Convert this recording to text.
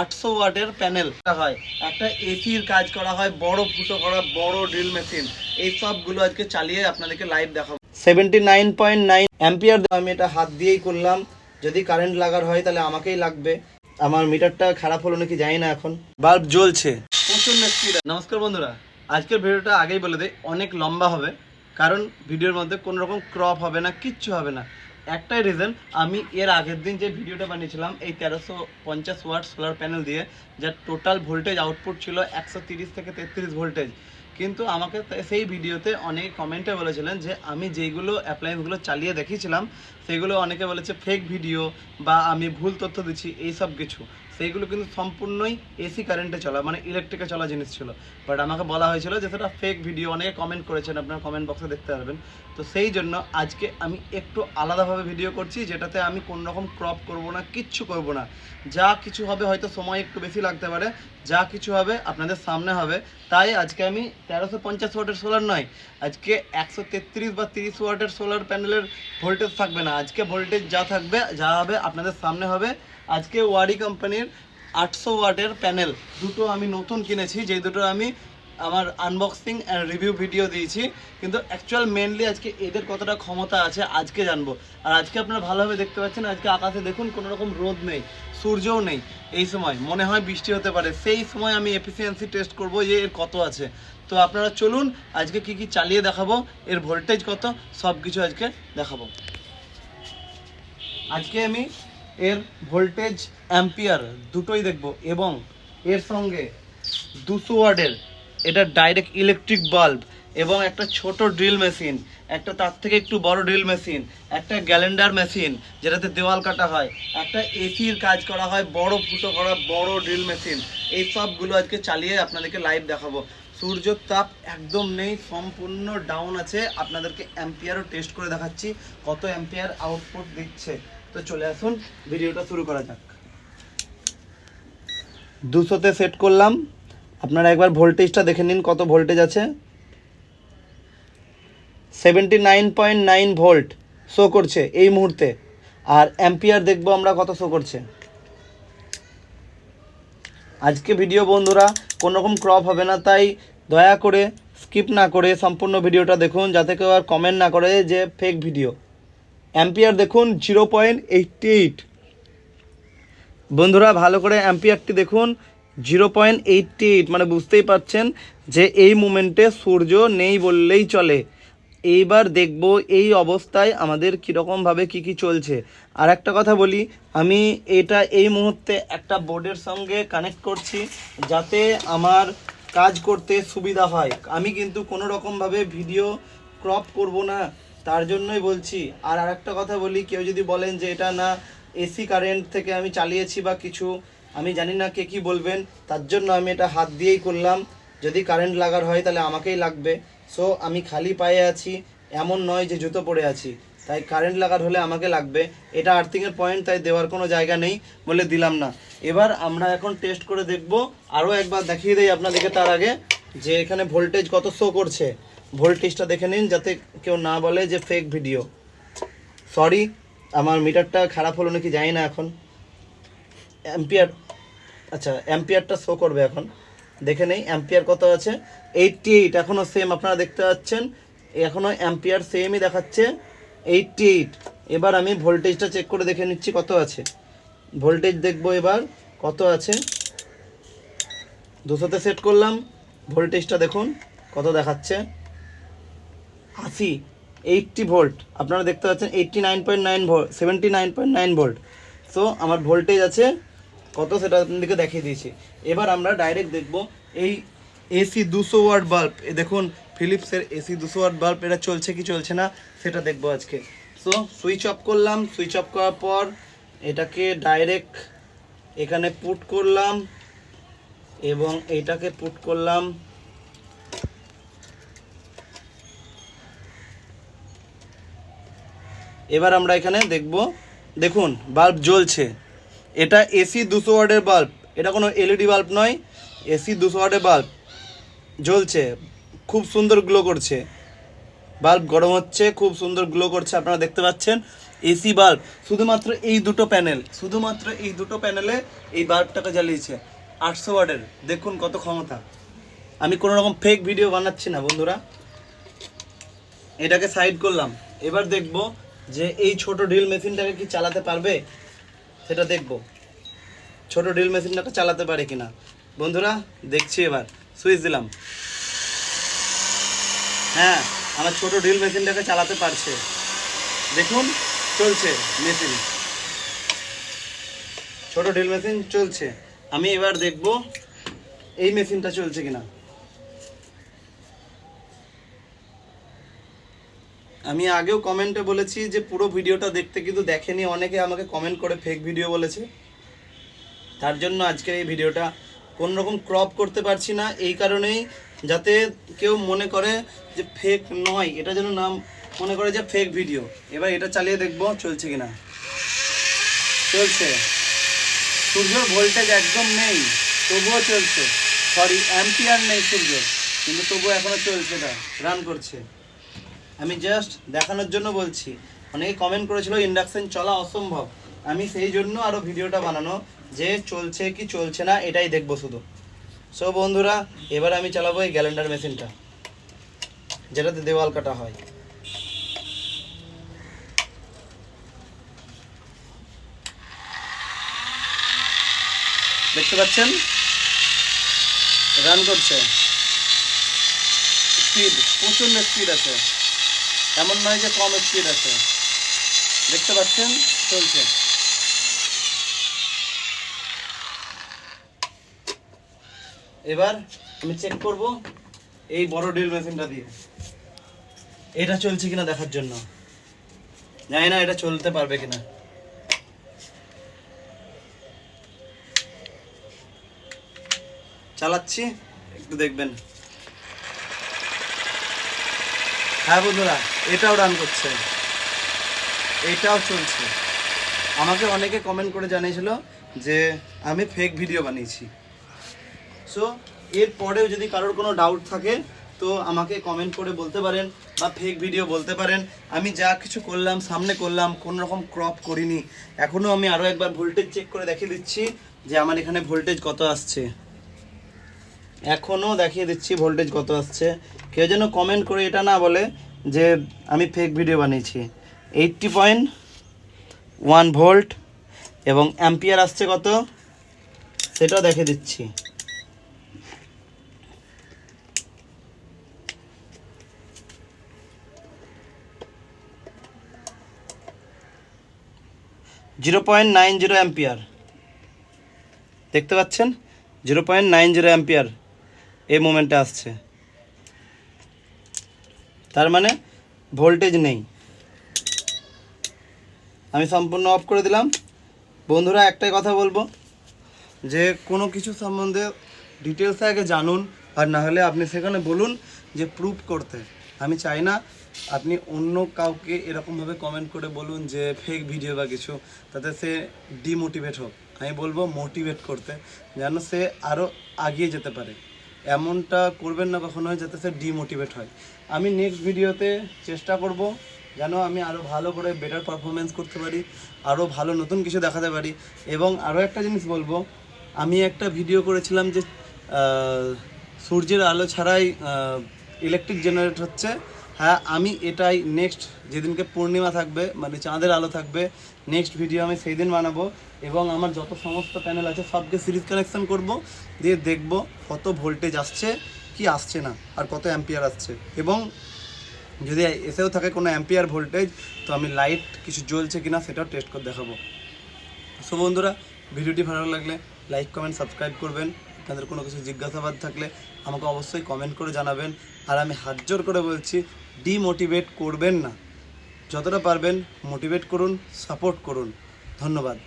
আটশো ওয়াটের প্যানেল হয়। একটা এসির কাজ করা হয়, বড় ফুটো করা, বড় ড্রিল মেশিন। এই সবগুলো আজকে চালিয়ে আপনাদেরকে লাইভ দেখাবো। Seventy nine point nine ampere আমি এটা হাত দিয়েই করলাম। যদি কারেন্ট লাগার হয় তাহলে আমাকেই লাগবে। আমার মিটারটা খারাপ হলো নাকি জানি না এখন। বাল্ব জ্বলছে। স্পিড নমস্কার বন্ধুরা, আজকের ভিডিওটা আগেই বলে দিই, অনেক লম্বা হবে। কারণ ভিডিওর মধ্যে কোনো রকম ক্রপ হবে না, কিচ্ছু হবে না। একটাই রিজন আমি এর আগের দিন যে ভিডিওটা বানিয়েছিলাম, এই তেরোশো পঞ্চাশ ওয়াট সোলার প্যানেল দিয়ে, যার টোটাল ভোল্টেজ আউটপুট ছিল একশো তিরিশ থেকে তেত্রিশ ভোল্টেজ কিন্তু আমাকে সেই ভিডিওতে অনেকে কমেন্টে বলেছিলেন যে, আমি যেইগুলো অ্যাপ্লায়েন্সগুলো চালিয়ে দেখিয়েছিলাম, সেগুলো অনেকে বলেছে ফেক ভিডিও বা আমি ভুল তথ্য দিচ্ছি এই সব কিছু। সেইগুলো কিন্তু সম্পূর্ণই এসি কারেন্টে চলা মানে ইলেকট্রিকে চলা জিনিস ছিল। বাট আমাকে বলা হয়েছিল যে, সেটা ফেক ভিডিও অনেকে কমেন্ট করেছেন, আপনার কমেন্ট বক্সে দেখতে পারবেন। তো সেই জন্য আজকে আমি একটু আলাদাভাবে ভিডিও করছি, যেটাতে আমি কোনো রকম ক্রপ করব না, কিচ্ছু করব না। যা কিছু হবে হয়তো সময় একটু বেশি লাগতে পারে, যা কিছু হবে আপনাদের সামনে হবে। তাই আজকে আমি তেরোশো পঞ্চাশ ওয়াটের সোলার নয়, আজকে একশো তেত্রিশ বা তিরিশ ওয়াটের সোলার প্যানেলের ভোল্টেজ থাকবে না। আজকে ভোল্টেজ যা থাকবে, যা হবে আপনাদের সামনে হবে। আজকে ওয়ারি কোম্পানির আটশো ওয়াটের প্যানেল দুটো আমি নতুন কিনেছি, যেই দুটো আমি আমার আনবক্সিং অ্যান্ড রিভিউ ভিডিও দিয়েছি। কিন্তু অ্যাকচুয়াল মেনলি আজকে এদের কতটা ক্ষমতা আছে আজকে জানব। আর আজকে আপনারা ভালোভাবে দেখতে পাচ্ছেন, আজকে আকাশে দেখুন কোনো রকম রোদ নেই, সূর্যও নেই এই সময়। মনে হয় বৃষ্টি হতে পারে। সেই সময় আমি এফিসিয়েন্সি টেস্ট করব যে এর কত আছে। তো আপনারা চলুন, আজকে কি কি চালিয়ে দেখাবো, এর ভোল্টেজ কত সব কিছু আজকে দেখাবো। আজকে আমি এর ভোল্টেজ অ্যাম্পিয়ার দুটোই দেখব এবং এর সঙ্গে দুশো ওয়ার্ডের এটা ডাইরেক্ট ইলেকট্রিক বাল্ব এবং একটা ছোট ড্রিল মেশিন একটা তার থেকে একটু বড় ড্রিল মেশিন একটা গ্যালেন্ডার মেশিন যেটাতে দেওয়াল কাটা হয়, একটা এসির কাজ করা হয়, বড় ফুটো করা, বড় ড্রিল মেশিন এই সবগুলো আজকে চালিয়ে আপনাদেরকে লাইভ দেখাবো। সূর্যর তাপ একদম নেই, সম্পূর্ণ ডাউন আছে। আপনাদেরকে অ্যাম্পিয়ারও টেস্ট করে দেখাচ্ছি কত অ্যাম্পিয়ার আউটপুট দিচ্ছে। তো চলে আসুন, ভিডিওটা শুরু করা যাক। দুশোতে সেট করলাম। আপনারা একবার ভোল্টেজটা দেখে নিন কত ভোল্টেজ আছে। Seventy nine point nine volt show করছে এই মুহূর্তে। আর অ্যাম্পিয়ার দেখব আমরা কত শো করছে। আজকে ভিডিও বন্ধুরা কোনো রকম ক্রপ হবে না, তাই দয়া করে স্কিপ না করে সম্পূর্ণ ভিডিওটা দেখুন, যাতে কেউ আর কমেন্ট না করে যে ফেক ভিডিও অ্যাম্পিয়ার দেখুন জিরো পয়েন্ট এইটটি এইট। বন্ধুরা, ভালো করে অ্যাম্পিয়ারটি দেখুন, জিরো পয়েন্ট এইটটি এইট। মানে বুঝতেই পারছেন যে এই মুমেন্টে সূর্য নেই বললেই চলে। এইবার দেখব এই অবস্থায় আমাদের কীরকমভাবে কী কী চলছে। আর একটা কথা বলি, আমি এটা এই মুহূর্তে একটা বোর্ডের সঙ্গে কানেক্ট করছি, যাতে আমার কাজ করতে সুবিধা হয়। আমি কিন্তু কোনো রকমভাবে ভিডিও ক্রপ করব না। তার জন্যই বলছি। আর আরেকটা কথা বলি, কেউ যদি বলেন যে এটা না এসি কারেন্ট থেকে আমি চালিয়েছি বা কিছু, আমি জানি না কে কি বলবেন, তার জন্য আমি এটা হাত দিয়েই করলাম। যদি কারেন্ট লাগার হয় তাহলে আমাকেই লাগবে। সো আমি খালি পায়ে আছি, এমন নয় যে জুতো পরে আছি। তাই কারেন্ট লাগার হলে আমাকে লাগবে। এটা আর্থিংয়ের পয়েন্ট তাই দেওয়ার কোনো জায়গা নেই বলে দিলাম না। এবার আমরা এখন টেস্ট করে দেখব। আরও একবার দেখিয়ে দিই আপনাদেরকে তার আগে। যে এখানে ভোল্টেজ কত শো করছে? ভোল্টেজটা দেখে নিন যাতে কেউ না বলে যে ফেক ভিডিও সরি আমার মিটারটা খারাপ হলো নাকি জানি না এখন। অ্যাম্পিয়ার আচ্ছা অ্যাম্পিয়ারটা শো করবে এখন। দেখে নেই অ্যাম্পিয়ার কত আছে? এইটটি এইট এখনও সেম আপনারা দেখতে পাচ্ছেন। এখনও অ্যাম্পিয়ার সেমই দেখাচ্ছে। এইটটি এইট এবার আমি ভোল্টেজটা চেক করে দেখে নিচ্ছি কত আছে। ভোল্টেজ দেখব এবার, কত আছে? দুশোতে সেট করলাম। ভোল্টেজটা দেখুন, কত দেখাচ্ছে? আশি এইটটি ভোল্ট আপনারা দেখতে পাচ্ছেন eighty nine point nine volt seventy nine point nine volt so আমার ভোল্টেজ আছে, কত সেটা আপনাদেরকে দেখিয়ে দিয়েছি। এবার আমরা ডাইরেক্ট দেখব, এই এসি দুশো ওয়াট বাল্ব এ দেখুন ফিলিপসের এসি দুশো ওয়াট বাল্ব এটা চলছে কি চলছে না, সেটা দেখব আজকে। সো সুইচ অফ করলাম সুইচ অফ করার পর, এটাকে ডাইরেক্ট এখানে পুট করলাম। এবং এইটাকে পুট করলাম এবার আমরা এখানে দেখব, দেখুন বাল্ব জ্বলছে। এটা এসি দুশো ওয়ার্ডের বাল্ব এটা কোনো এলইডি বাল্ব নয় এসি দুশো ওয়ার্ডের বাল্ব জ্বলছে, খুব সুন্দর গ্লো করছে। বাল্ব গরম হচ্ছে, খুব সুন্দর গ্লো করছে, আপনারা দেখতে পাচ্ছেন। এসি বাল্ব শুধুমাত্র এই দুটো প্যানেল শুধুমাত্র এই দুটো প্যানেলে এই বাল্বটাকে জ্বালিয়েছে। আটশো ওয়াটের দেখুন কত ক্ষমতা। আমি কোনো রকম ফেক ভিডিও বানাচ্ছি না, বন্ধুরা। এটাকে সাইড করলাম। এবার দেখব যে এই ছোট ড্রিল মেশিনটাকে কি চালাতে পারবে, সেটা দেখব। ছোট ড্রিল মেশিনটাকে চালাতে পারে কিনা। বন্ধুরা, দেখছি এবার। সুইচ দিলাম। হ্যাঁ আমার ছোট ড্রিল মেশিনটাকে চালাতে পারছে। দেখুন, চলছে মেশিন। ছোট ড্রিল মেশিন চলছে। আমি এবার দেখব এই মেশিনটা চলছে কিনা। আমি আগেও কমেন্টে বলেছি যে পুরো ভিডিওটা দেখতে কিন্তু দেখেনি, অনেকে আমাকে কমেন্ট করে ফেক ভিডিও বলেছে। তার জন্য আজকের এই ভিডিওটা কোন রকম ক্রপ করতে পারছি না, এই কারণেই যাতে কেউ মনে করে যে ফেক নয়, এটা যেন নাম মনে করে যে ফেক ভিডিও এবার এটা চালিয়ে দেখব চলছে কিনা। চলছে। সূর্যর ভোল্টেজ একদম নেই, তবুও চলছে। সরি অ্যাম্পিয়ার নেই সূর্য কিন্তু তবুও এখনও চলছে না রান করছে। আমি জাস্ট দেখানোর জন্য বলছি, অনেকে কমেন্ট করেছিল ইন্ডাকশন চলা অসম্ভব। আমি সেই জন্য আরও ভিডিওটা বানানো, যে চলছে কি চলছে না, এটাই দেখব শুধু। সো বন্ধুরা, এবার আমি চালাবো এই গ্যালেন্ডার মেশিনটা যেটাতে দেওয়াল কাটা হয়। দেখতে পাচ্ছেন? রান করছে। স্পিড প্রচণ্ড স্পিড আছে। এমন নয় যে কম স্পিড আছে। দেখতে পাচ্ছেন? চলছে। এবার আমি চেক করব এই বড় ড্রিল মেশিনটা দিয়ে। এটা চলছে কিনা দেখার জন্য? জানি না এটা চলতে পারবে কিনা। চালাচ্ছি, একটু দেখবেন। হ্যাঁ বন্ধুরা, এটাও রান করছে। এটাও চলছে। আমাকে অনেকে কমেন্ট করে জানিয়েছিল যে, আমি ফেক ভিডিও বানিয়েছি। সো এর পরেও যদি কারোর কোনো ডাউট থাকে, তো আমাকে কমেন্ট করে বলতে পারেন বা ফেক ভিডিও বলতে পারেন। আমি যা কিছু করলাম, সামনে করলাম কোনো রকম ক্রপ করিনি। এখনও আমি আরও একবার ভোল্টেজ চেক করে দেখিয়ে দিচ্ছি যে আমার এখানে ভোল্টেজ কত আসছে। এখনও দেখিয়ে দিচ্ছি ভোল্টেজ কত আসছে। কেউ যেন কমেন্ট করে এটা না বলে যে আমি ফেক ভিডিও বানিয়েছি। এইটটি পয়েন্ট ওয়ান ভোল্ট এবং অ্যাম্পিয়ার আসছে কত? সেটাও দেখে দিচ্ছি। Zero point nine zero ampere দেখতে পাচ্ছেন? Zero point nine zero ampere এই মোমেন্টে আসছে। তার মানে ভোল্টেজ নেই। আমি সম্পূর্ণ অফ করে দিলাম। বন্ধুরা, একটাই কথা বলব, যে কোনো কিছু সম্বন্ধে ডিটেলসে আগে জানুন, আর না হলে আপনি সেখানে বলুন যে প্রুভ করতে। আমি চাই না আপনি অন্য কাউকে এরকমভাবে কমেন্ট করে বলুন যে ফেক ভিডিও বা কিছু, তাতে সে ডিমোটিভেট হোক। আমি বলব মোটিভেট করতে, যেন সে আরও আগিয়ে যেতে পারে। এমনটা করবেন না কখনো যাতে সে ডিমোটিভেট হয়। আমি নেক্সট ভিডিওতে চেষ্টা করব যেন আমি আরও ভালো করে বেটার পারফরমেন্স করতে পারি আরও ভালো নতুন কিছু দেখাতে পারি। এবং আরও একটা জিনিস বলব, আমি একটা ভিডিও করেছিলাম যে সূর্যের আলো ছাড়াই ইলেকট্রিক জেনারেট হচ্ছে হ্যাঁ আমি এটাই নেক্সট যেদিনকে পূর্ণিমা থাকবে মানে চাঁদের আলো থাকবে নেক্সট ভিডিও আমি সেই দিন বানাবো এবং আমার যত সমস্ত প্যানেল আছে সবকে সিরিজ কানেকশন করব, দিয়ে দেখব কত ভোল্টেজ আসছে, কি আসছে না, আর কত অ্যাম্পিয়ার আসছে। এবং যদি এসেও থাকে কোনো অ্যাম্পিয়ার ভোল্টেজ তো আমি লাইট কিছু জ্বলছে কিনা সেটাও টেস্ট করে দেখাবো। সো বন্ধুরা ভিডিওটি ভালো লাগলে লাইক কমেন্ট সাবস্ক্রাইব করবেন। আপনাদের কোনো কিছু জিজ্ঞাসাবাদ থাকলে আমাকে অবশ্যই কমেন্ট করে জানাবেন। আর আমি হাত করে বলছি ডিমোটিভেট করবেন না। যতটা পারবেন মোটিভেট করুন সাপোর্ট করুন। ধন্যবাদ।